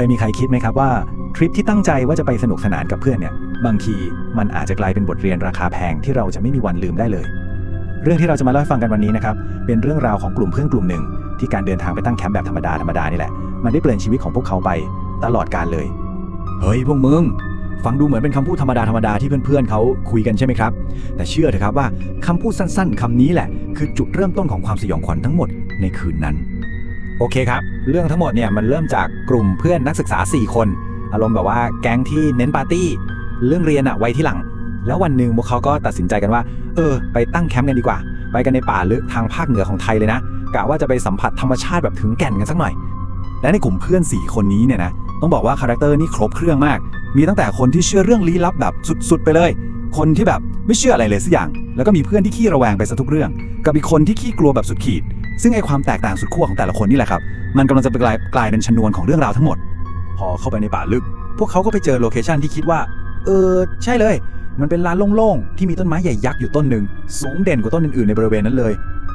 เคยมีใครคิดไหมครับว่าทริปที่ตั้งใจว่าจะไปสนุกสนานกับเพื่อนเนี่ยบางทีมันอาจจะกลายเป็นบทเรียนราคาแพงที่เราจะไม่มีวันลืมได้เลย เรื่องที่เราจะมาเล่าให้ฟังกันวันนี้นะครับเป็นเรื่องราวของกลุ่มเพื่อนกลุ่มหนึ่ง ที่การเดินทางไปตั้งแคมป์แบบธรรมดาธรรมดานี่แหละมันได้เปลี่ยนชีวิตของพวกเขาไปตลอดกาลเลยเฮ้ยพวกมึงฟังดูเหมือนเป็นคำพูดธรรมดาธรรมดาที่เพื่อนๆเขาคุยกันใช่ไหมครับ แต่เชื่อเถอะครับว่าคำพูดสั้นๆคำนี้แหละ คือจุดเริ่มต้นของความสยองขวัญทั้งหมดในคืนนั้น โอเคครับ เรื่องทั้งหมดเนี่ยมันเริ่มจากกลุ่มเพื่อนนักศึกษา 4 คน อารมณ์แบบว่าแก๊งที่เน้นปาร์ตี้ เรื่องเรียนอะไว้ที่หลัง แล้ววันหนึ่งพวกเขาก็ตัดสินใจกันว่า เออ ไปตั้งแคมป์กันดีกว่า ไปกันในป่าลึกทางภาคเหนือของไทยเลยนะกะว่าจะไปสัมผัสธรรมชาติแบบถึงแก่นกันสักหน่อย และในกลุ่มเพื่อน 4 คนนี้เนี่ยนะต้องบอกว่าคาแรคเตอร์นี่ครบเครื่องมาก มีตั้งแต่คนที่เชื่อเรื่องลี้ลับแบบสุดๆ ไปเลย คนที่แบบไม่เชื่ออะไรเลยสักอย่าง แล้วก็มีเพื่อนที่ขี้ระแวงไปซะทุกเรื่อง กับอีกคนที่ขี้กลัวแบบสุดขีด ซึ่งไอความแตกต่างสุดขั้วของแต่ละคนนี่แหละครับ มันกำลังจะไปกลายกลายเป็นชนวนของเรื่องราวทั้งหมด พอเข้าไปในป่าลึก พวกเขาก็ไปเจอโลเคชันที่คิดว่า เออ ใช่เลย มันเป็นลานโล่งๆ ที่มีต้นไม้ใหญ่ยักษ์อยู่ต้นหนึ่ง สูงเด่นกว่าต้นอื่นๆในบริเวณนั้นเลย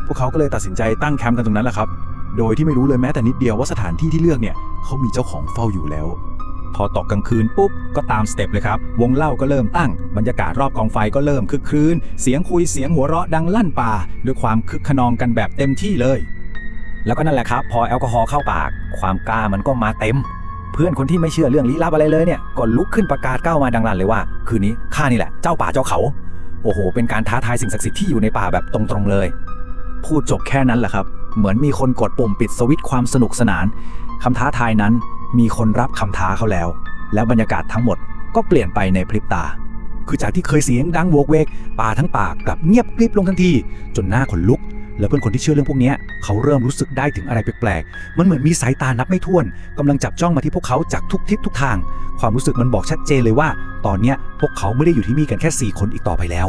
พวกเขาก็เลยตัดสินใจตั้งแคมป์กันตรงนั้นแหละครับ โดยที่ไม่รู้เลยแม้แต่นิดเดียวว่าสถานที่ที่เลือกเนี่ยเขามีเจ้าของเฝ้าอยู่แล้ว พอตกกลางคืนปุ๊บก็ตามสเต็ปเลยครับ วงเล่าก็เริ่มตั้ง บรรยากาศรอบกองไฟก็เริ่มคึกครื้นเสียงคุยเสียงหัวเราะดังลั่นป่า ด้วยความคึกขนองกันแบบเต็มที่เลย แล้วก็นั่นแหละครับ พอแอลกอฮอล์เข้าปาก ความกล้ามันก็มาเต็ม เพื่อนคนที่ไม่เชื่อเรื่องลี้ลับอะไรเลยเนี่ยก็ลุกขึ้นประกาศก้าวมาดังลั่นเลยว่า คืนนี้ข้านี่แหละเจ้าป่าเจ้าเขา โอ้โห เป็นการท้าทายสิ่งศักดิ์สิทธิ์ที่อยู่ในป่าแบบตรงๆเลย พูดจบแค่นั้นแหละครับ เหมือนมีคนกดปุ่มปิดสวิตช์ความสนุกสนานคำท้าทายนั้น มีคนรับคำท้าเขาแล้ว แล้วบรรยากาศทั้งหมดก็เปลี่ยนไปในพริบตา คือจากที่เคยเสียงดังโวกเวกป่าทั้งป่ากลับเงียบกริบลงทันที จนหน้าขนลุก แล้วเพื่อนคนที่เชื่อเรื่องพวกนี้เขาเริ่มรู้สึกได้ถึงอะไรแปลกๆ มันเหมือนมีสายตานับไม่ถ้วนกำลังจับจ้องมาที่พวกเขาจากทุกทิศทุกทาง ความรู้สึกมันบอกชัดเจนเลยว่า ตอนเนี้ยพวกเขาไม่ได้อยู่ที่นี่กันแค่ 4 คนอีกต่อไปแล้ว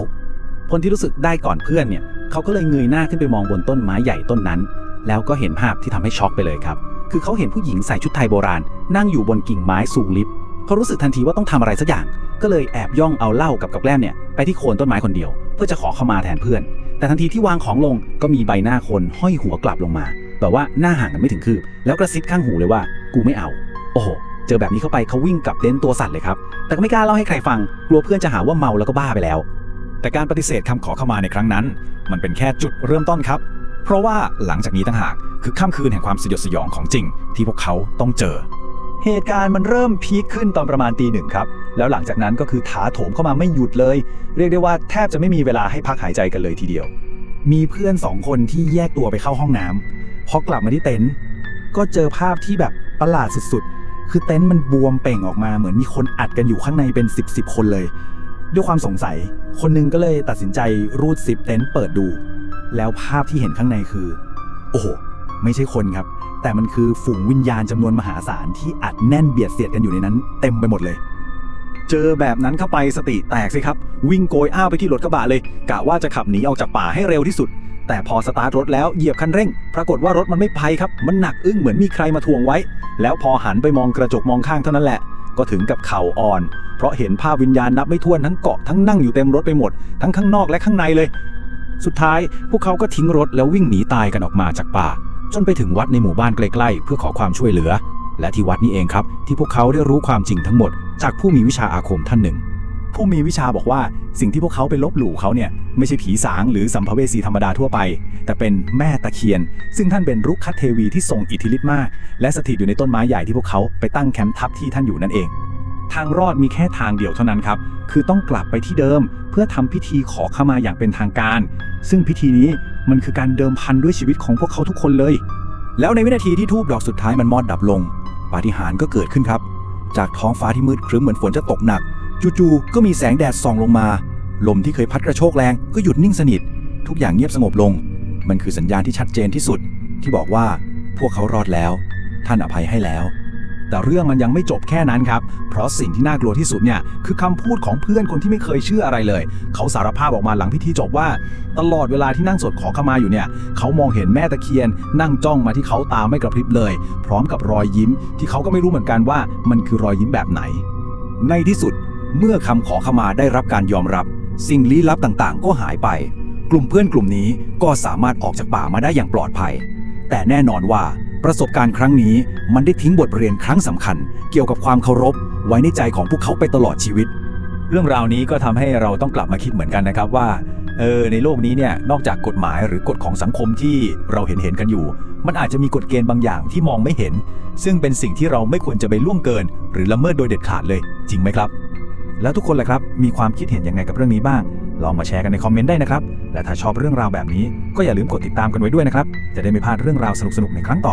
คนที่รู้สึกได้ก่อนเพื่อนเนี่ยเขาก็เลยเงยหน้าขึ้นไปมองบนต้นไม้ใหญ่ต้นนั้น แล้วก็เห็นภาพที่ทำให้ช็อกไปเลยครับ คือเขาเห็นผู้หญิงใส่ชุดไทยโบราณ นั่งอยู่บนกิ่งไม้สูงลิฟต์เขารู้สึกทันทีว่าต้องทำอะไรสักอย่าง ก็เลยแอบย่องเอาเหล้ากับกับแกล้มเนี่ยไปที่โคนต้นไม้คนเดียว เพื่อจะขอเข้ามาแทนเพื่อน แต่ทันทีที่วางของลงก็มีใบหน้าคนห้อยหัวกลับลงมาแบบว่าหน้าห่างกันไม่ถึงคืบแล้วกระซิบข้างหูเลยว่า กูไม่เอา โอ้โหเจอแบบนี้เข้าไปเขาวิ่งกลับเต็นตัวสั่นเลยครับ แต่ก็ไม่กล้าเล่าให้ใครฟัง กลัวเพื่อนจะหาว่าเมาแล้วก็บ้าไปแล้ว แต่การปฏิเสธคำขอเข้ามาในครั้งนั้น มันเป็นแค่จุดเริ่มต้นครับ เพราะว่าหลังจากนี้ต่างหากคือค่ำคืนแห่งความสยดสยองของจริง ที่พวกเขาต้องเจอ เหตุการณ์มันเริ่มพีคขึ้นตอนประมาณตีหนึ่งครับ แล้วหลังจากนั้นก็คือถาโถมเข้ามาไม่หยุดเลย เรียกได้ว่าแทบจะไม่มีเวลาให้พักหายใจกันเลยทีเดียว มีเพื่อนสองคนที่แยกตัวไปเข้าห้องน้ำพอกลับมาที่เต็นท์ก็เจอภาพที่แบบประหลาดสุดๆ คือเต็นท์มันบวมเป่งออกมาเหมือนมีคนอัดกันอยู่ข้างในเป็น 10บสคนเลย ด้วยความสงสัย คนหนึงก็เลยตัดสินใจรูดซิปเต็นท์เปิดดู แล้วภาพที่เห็นข้างในคือ โอ้โห ไม่ใช่คนครับ แต่มันคือฝูงวิญญาณจำนวนมหาศาลที่อัดแน่นเบียดเสียดกันอยู่ในนั้น เต็มไปหมดเลย เจอแบบนั้นเข้าไปสติแตกสิครับ วิ่งโกยอ้าวไปที่รถกระบะเลยกะว่าจะขับหนีออกจากป่าให้เร็วที่สุด แต่พอสตาร์ทรถแล้วเหยียบคันเร่ง ปรากฏว่ารถมันไม่ไปครับ มันหนักอึ้งเหมือนมีใครมาทวงไว้ แล้วพอหันไปมองกระจกมองข้างเท่านั้นแหละก็ถึงกับเข่าอ่อน เพราะเห็นภาพวิญญาณนับไม่ถ้วนทั้งเกาะทั้งนั่งอยู่เต็มรถไปหมด ทั้งข้างนอกและข้างในเลย สุดท้ายพวกเขาก็ทิ้งรถแล้ววิ่งหนีตายกันออกมาจากป่า จนไปถึงวัดในหมู่บ้านใกล้ๆ เพื่อขอความช่วยเหลือ และที่วัดนี้เองครับ ที่พวกเขาได้รู้ความจริงทั้งหมด จากผู้มีวิชาอาคมท่านหนึ่ง ผู้มีวิชาบอกว่าสิ่งที่พวกเขาไปลบหลู่เขาเนี่ยไม่ใช่ผีสางหรือสัมภเวสีธรรมดาทั่วไป แต่เป็นแม่ตะเคียน ซึ่งท่านเป็นรุกขเทวีที่ทรงอิทธิฤทธิ์มาก และสถิตอยู่ในต้นไม้ใหญ่ที่พวกเขาไปตั้งแคมป์ทับที่ท่านอยู่นั่นเอง ทางรอดมีแค่ทางเดียวเท่านั้นครับ คือต้องกลับไปที่เดิม เพื่อทำพิธีขอขมาอย่างเป็นทางการ ซึ่งพิธีนี้มันคือการเดิมพันด้วยชีวิตของพวกเขาทุกคนเลย แล้วในวินาทีที่ทูบดอกสุดท้ายมันมอดดับลง ปาฏิหาริย์ก็เกิดขึ้นครับ จากท้องฟ้าที่มืดครึ้มเหมือนฝนจะตกหนัก จู่ๆก็มีแสงแดดส่องลงมา ลมที่เคยพัดกระโชกแรงก็หยุดนิ่งสนิท ทุกอย่างเงียบสงบลง มันคือสัญญาณที่ชัดเจนที่สุด ที่บอกว่าพวกเขารอดแล้ว ท่านอภัยให้แล้ว แต่เรื่องมันยังไม่จบแค่นั้นครับ เพราะสิ่งที่น่ากลัวที่สุดเนี่ยคือคำพูดของเพื่อนคนที่ไม่เคยเชื่ออะไรเลย เขาสารภาพออกมาหลังพิธีจบว่า ตลอดเวลาที่นั่งสวดขอขมาอยู่เนี่ยเขามองเห็นแม่ตะเคียน นั่งจ้องมาที่เขาตาไม่กระพริบเลย พร้อมกับรอยยิ้ม ที่เขาก็ไม่รู้เหมือนกันว่า มันคือรอยยิ้มแบบไหน ในที่สุดเมื่อคำขอขมาได้รับการยอมรับ สิ่งลี้ลับต่างๆ ก็หายไป กลุ่มเพื่อนกลุ่มนี้ก็สามารถออกจากป่ามาได้อย่างปลอดภัย แต่แน่นอนว่า ประสบการณ์ครั้งนี้มันได้ทิ้งบทเรียนครั้งสำคัญ เกี่ยวกับความเคารพ ไว้ในใจของพวกเขาไปตลอดชีวิต เรื่องราวนี้ก็ทำให้เราต้องกลับมาคิดเหมือนกันนะครับว่าเออในโลกนี้เนี่ยนอกจากกฎหมายหรือกฎของสังคมที่เราเห็นเห็นกันอยู่ มันอาจจะมีกฎเกณฑ์บางอย่างที่มองไม่เห็น ซึ่งเป็นสิ่งที่เราไม่ควรจะไปล่วงเกิน หรือละเมิดโดยเด็ดขาดเลย จริงไหมครับ แล้วทุกคนล่ะครับมีความคิดเห็นยังไงกับเรื่องนี้บ้าง ลองมาแชร์กันในคอมเมนต์ได้นะครับ และถ้าชอบเรื่องราวแบบนี้ ก็อย่าลืมกดติดตามกันไว้ด้วยนะครับจะได้ไม่พลาดเรื่องราวสนุกๆในครั้งต่อ